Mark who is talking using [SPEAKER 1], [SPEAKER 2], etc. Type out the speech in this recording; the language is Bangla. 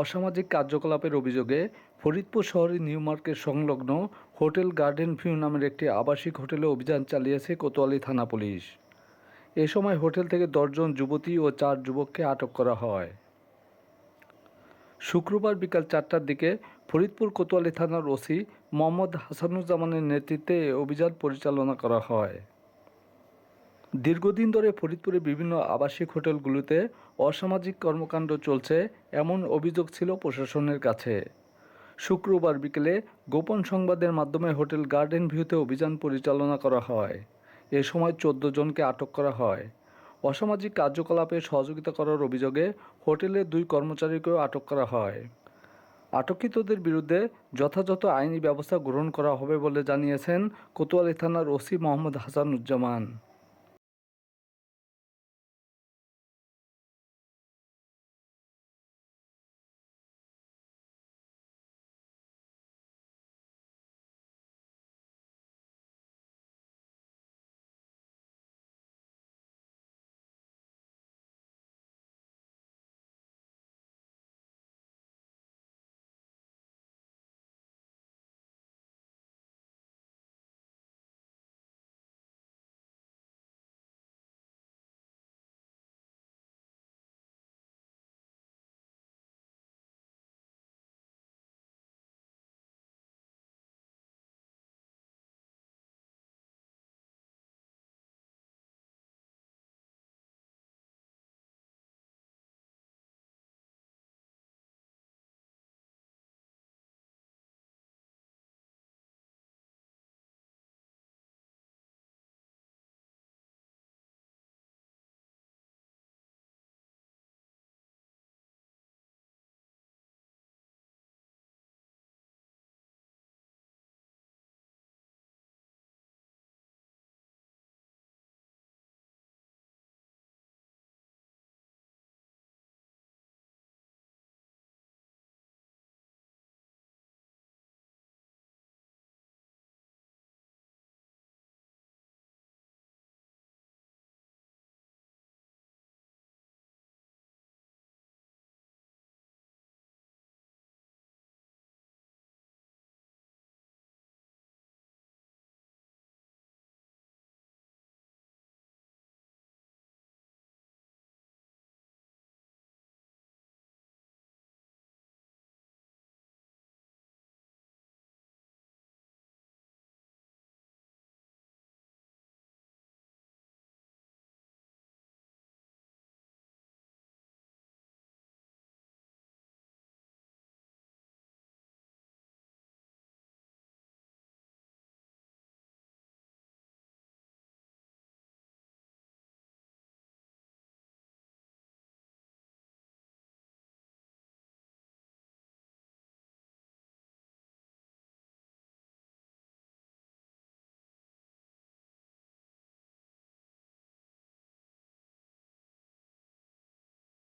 [SPEAKER 1] অসামাজিক কার্যকলাপের অভিযোগে ফরিদপুর শহরের নিউ মার্কেট সংলগ্ন হোটেল গার্ডেন ভিউ নামের একটি আবাসিক হোটেলে অভিযান চালিয়েছে কোতোয়ালি থানা পুলিশ। এ সময় হোটেল থেকে দশজন যুবতী ও চার যুবককে আটক করা হয়। শুক্রবার বিকাল চারটার দিকে ফরিদপুর কোতোয়ালি থানার ওসি মোহাম্মদ হাসানুজ্জামানের নেতৃত্বে অভিযান পরিচালনা করা হয়। দীর্ঘদিন ধরে ফরিদপুরে বিভিন্ন আবাসিক হোটেলগুলোতে অসামাজিক কর্মকাণ্ড চলছে, এমন অভিযোগ ছিল প্রশাসনের কাছে। শুক্রবার বিকেলে গোপন সংবাদের মাধ্যমে হোটেল গার্ডেন ভিউতে অভিযান পরিচালনা করা হয়। এ সময় চোদ্দ জনকে আটক করা হয়। অসামাজিক কার্যকলাপে সহযোগিতা করার অভিযোগে হোটেলের দুই কর্মচারীকেও আটক করা হয়। আটকিতদের বিরুদ্ধে যথাযথ আইনি ব্যবস্থা গ্রহণ করা হবে বলে জানিয়েছেন কোতোয়ালি থানার ওসি মোহাম্মদ হাসানুজ্জামান।